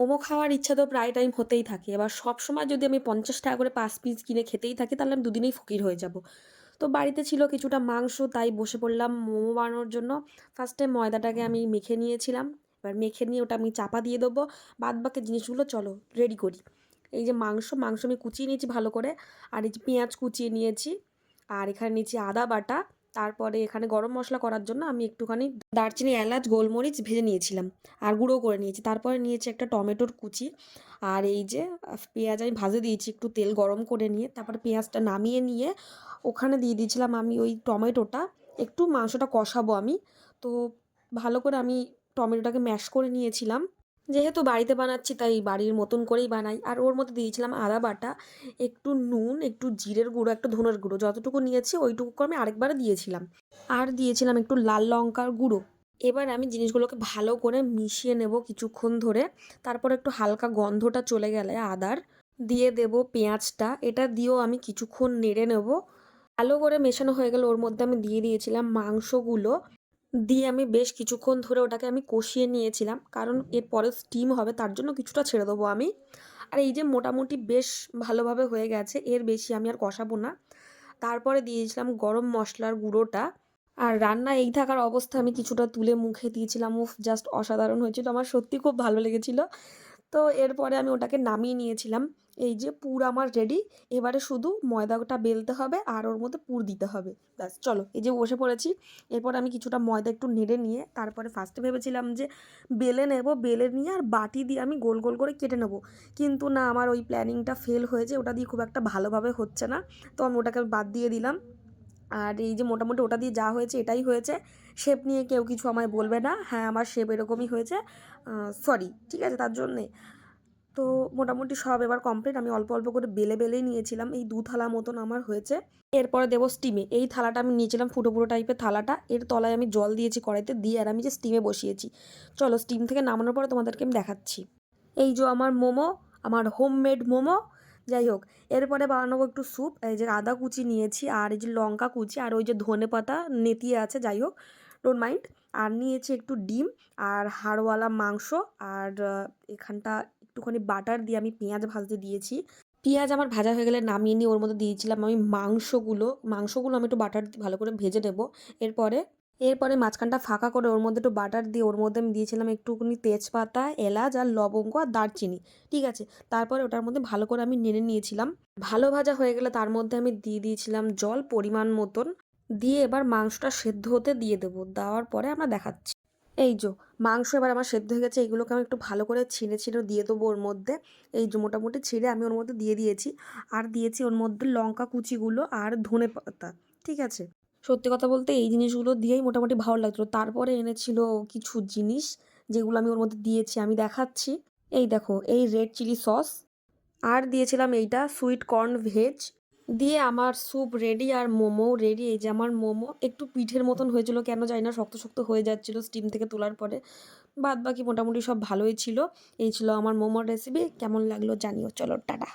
মোমো খাওয়ার ইচ্ছা তো প্রায় টাইম হতেই থাকে। এবার সব সময় যদি আমি পঞ্চাশ টাকা করে পাঁচ পিস কিনে খেতেই থাকি, তাহলে আমি দুদিনেই ফকির হয়ে যাব। তো বাড়িতে ছিল কিছুটা মাংস, তাই বসে পড়লাম মোমো বানানোর জন্য। ফার্স্টে ময়দাটাকে আমি মেখে নিয়েছিলাম। এবার মেখে নিয়ে ওটা আমি চাপা দিয়ে দেবো। বাদ বাকি জিনিসগুলো চলো রেডি করি। এই যে মাংস মাংস আমি কুচিয়ে নিয়েছি ভালো করে। আর এই যে পেঁয়াজ কুচিয়ে নিয়েছি। আর এখানে নিয়েছি আদা বাটা। তারপরে এখানে গরম মশলা করার জন্য আমি একটুখানি দারচিনি, এলাচ, গোলমরিচ ভেজে নিয়েছিলাম আর গুঁড়ো করে নিয়েছি। তারপরে নিয়েছি একটা টমেটোর কুচি আর এই যে পেঁয়াজ আমি ভাজে দিয়েছি, একটু তেল গরম করে নিয়ে তারপরে পেঁয়াজটা নামিয়ে নিয়ে ওখানে দিয়ে দিয়েছিলাম আমি ওই টমেটোটা। একটু মাংসটা কষাবো আমি। তো ভালো করে আমি টমেটোটাকে ম্যাশ করে নিয়েছিলাম। যেহেতু বাড়িতে বানাচ্ছি, তাই বাড়ির মতন করেই বানাই। আর ওর মধ্যে দিয়েছিলাম আদা বাটা, একটু নুন, একটু জিরের গুঁড়ো, একটু ধনের গুঁড়ো, যতটুকু নিয়েছি ওইটুকু আমি আরেকবার দিয়েছিলাম। আর দিয়েছিলাম একটু লাল লঙ্কার গুঁড়ো। এবার আমি জিনিসগুলোকে ভালো করে মিশিয়ে নেব কিছুক্ষণ ধরে। তারপর একটু হালকা গন্ধটা চলে গেলে আদার। দিয়ে দেব পেঁয়াজটা, এটা দিয়েও আমি কিছুক্ষণ নেড়ে নেব। ভালো করে মেশানো হয়ে গেলে ওর মধ্যে আমি দিয়ে দিয়েছিলাম মাংসগুলো। দিয়ে আমি বেশ কিছুক্ষণ ধরে ওটাকে আমি কষিয়ে নিয়েছিলাম। কারণ এরপরে স্টিম হবে, তার জন্য কিছুটা ছেড়ে দেবো আমি। আর এই যে মোটামুটি বেশ ভালোভাবে হয়ে গেছে, এর বেশি আমি আর কষাবো না। তারপরে দিয়েছিলাম গরম মশলার গুঁড়োটা। আর রান্না এই থাকার অবস্থা আমি কিছুটা তুলে মুখে দিয়েছিলাম। উফ জাস্ট অসাধারণ হয়েছিল। আমার সত্যি খুব ভালো লেগেছিল। তো এরপরে আমি ওটাকে নামিয়ে নিয়েছিলাম। এই যে পুর আমার রেডি এবারে শুধু ময়দাটা বেলতে হবে আর ওর মধ্যে পুর দিতে হবে। ব্যাস, চলো, এই যে বসে পড়েছি। এরপর আমি কিছুটা ময়দা একটু নেড়ে নিয়ে, তারপরে ফার্স্টে ভেবেছিলাম যে বেলে নেব, বেলে নিয়ে আর বাটি দিয়ে আমি গোল গোল করে কেটে নেব। কিন্তু না, আমার ওই প্ল্যানিংটা ফেল হয়েছে, ওটা দিয়ে খুব একটা ভালোভাবে হচ্ছে না। তো আমি ওটাকে বাদ দিয়ে দিলাম। আর এই যে মোটামুটি ওটা দিয়ে যা হয়েছে, এটাই হয়েছে। শেপ নিয়ে কেউ কিছু আমায় বলবে না। হ্যাঁ আমার শেপ এরকমই হয়েছে। সরি ঠিক আছে, তার জন্যে। তো মোটামুটি সব এবার কমপ্লিট আমি অল্প অল্প করে বেলে বেলেই নিয়েছিলাম। এই দু থালা মতন আমার হয়েছে। এরপরে দেবো স্টিমে এই থালাটা আমি নিয়েছিলাম ফুটো ফুটো টাইপের থালাটা। এর তলায় আমি জল দিয়েছি কড়াইতে দিয়ে আর আমি যে স্টিমে বসিয়েছি। চলো স্টিম থেকে নামানোর পরে তোমাদেরকে আমি দেখাচ্ছি। এই যে আমার মোমো, আমার হোমমেড মোমো। যাই হোক, এরপরে বানাবো একটু স্যুপ এই যে আদা কুচি নিয়েছি আর এই যে লঙ্কা কুচি আর ওই যে ধনে পাতা নেতিয়ে আছে, যাই হোক ডোন্ট মাইন্ড আর নিয়েছি একটু ডিম আর হাড়ওয়ালা মাংস। আর এখানটা একটুখানি বাটার দিয়ে আমি পেঁয়াজ ভাজতে দিয়েছি। পেঁয়াজ আমার ভাজা হয়ে গেলে নামিয়ে নিয়ে ওর মধ্যে দিয়েছিলাম আমি মাংসগুলো। মাংসগুলো আমি একটু বাটার ভালো করে ভেজে নেব। এরপরে এরপরে মাঝখানটা ফাঁকা করে ওর মধ্যে একটু বাটার দিয়ে ওর মধ্যে আমি দিয়েছিলাম একটুখানি তেজপাতা, এলাচ আর লবঙ্গ আর দারচিনি। ঠিক আছে? তারপরে ওটার মধ্যে ভালো করে আমি নেড়ে নিয়েছিলাম। ভালো ভাজা হয়ে গেলে তার মধ্যে আমি দিয়ে দিয়েছিলাম জল পরিমাণ মতন। দিয়ে এবার মাংসটা সেদ্ধ হতে দিয়ে দেবো। দেওয়ার পরে আমরা দেখাচ্ছি। এই যে, মাংস এবার আমার সেদ্ধ হয়ে গেছে এইগুলোকে আমি একটু ভালো করে ছিঁড়ে ছিঁড়ে দিয়ে দেবো ওর মধ্যে। এই যে, মোটামুটি ছিঁড়ে আমি ওর মধ্যে দিয়ে দিয়েছি। আর দিয়েছি ওর মধ্যে লঙ্কা কুচিগুলো আর ধনে পাতা, ঠিক আছে? সত্যি কথা বলতে এই জিনিসগুলো দিয়েই মোটামুটি ভালো লাগছিল। তারপরে এনেছিল কিছু জিনিস যেগুলো আমি ওর মধ্যে দিয়েছি, আমি দেখাচ্ছি। এই দেখো, এই রেড চিলি সস আর দিয়েছিলাম এইটা সুইট কর্ন ভেজ দিয়ে আমার স্যুপ রেডি আর মোমো রেডি এই যে আমার মোমো একটু পিঠের মতন হয়েছিল, কেন জানি না, শক্ত শক্ত হয়ে যাচ্ছিল স্টিম থেকে তোলার পরে। বাদ বাকি মোটামুটি সব ভালোই ছিল। এই ছিল আমার মোমোর রেসিপি কেমন লাগল জানিও। চলো, টাটা।